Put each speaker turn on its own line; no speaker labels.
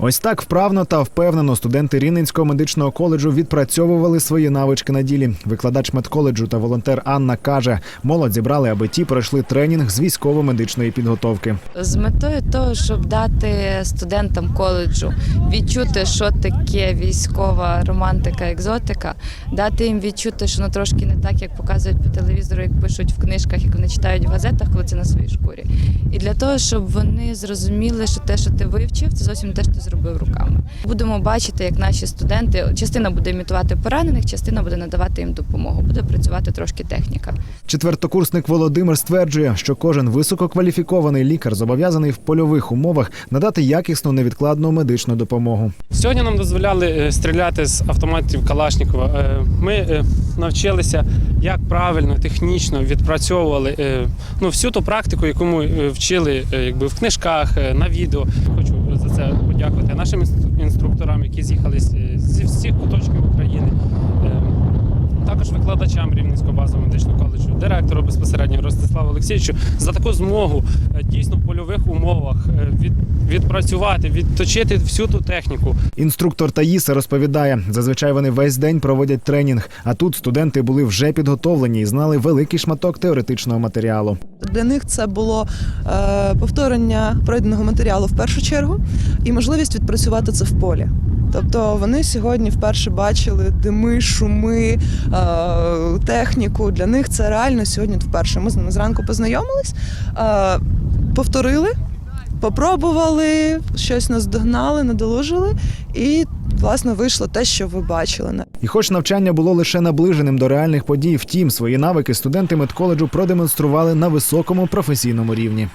Ось так вправно та впевнено студенти Рівненського медичного коледжу відпрацьовували свої навички на ділі. Викладач медколеджу та волонтер Анна каже, молодь зібрали, аби ті пройшли тренінг з військово-медичної підготовки.
з метою того, щоб дати студентам коледжу відчути, що таке військова романтика, екзотика, дати їм відчути, що ну трошки не так, як показують по телевізору, як пишуть в книжках, як вони читають в газетах, коли це на своїй шкурі. І для того, щоб вони зрозуміли, що те, що ти вивчив, це зовсім те, що зробив руками. Будемо бачити, як наші студенти частина буде імітувати поранених, частина буде надавати їм допомогу. Буде працювати трошки техніка.
Четвертокурсник Володимир стверджує, що кожен висококваліфікований лікар зобов'язаний в польових умовах надати якісну невідкладну медичну допомогу.
Сьогодні нам дозволяли е, стріляти з автоматів Калашникова. Е, Ми е, навчилися, як правильно, технічно відпрацьовували е, ну, всю ту практику, яку ми е, вчили е, якби, в книжках, на відео. Хочу за це подякувати нашим інс- інструкторам, які з'їхали зі всіх куточків України. Викладачам Рівненського базового медичного коледжу, директору безпосередньо Ростиславу Олексійовичу за таку змогу е, дійсно в польових умовах е, від, відпрацювати, відточити всю ту техніку,
Інструктор Таїса розповідає, зазвичай вони весь день проводять тренінг, а тут студенти були вже підготовлені і знали великий шматок теоретичного матеріалу.
Для них це було е, повторення пройденого матеріалу в першу чергу і можливість відпрацювати це в полі. Тобто вони сьогодні вперше бачили дими, шуми, е, техніку. Для них це реально сьогодні вперше. Ми з ними зранку познайомились, е, повторили, попробували, щось наздогнали, надолужили, і власне вийшло те, що ви бачили.
І хоч навчання було лише наближеним до реальних подій, втім свої навики студенти медколеджу продемонстрували на високому професійному рівні.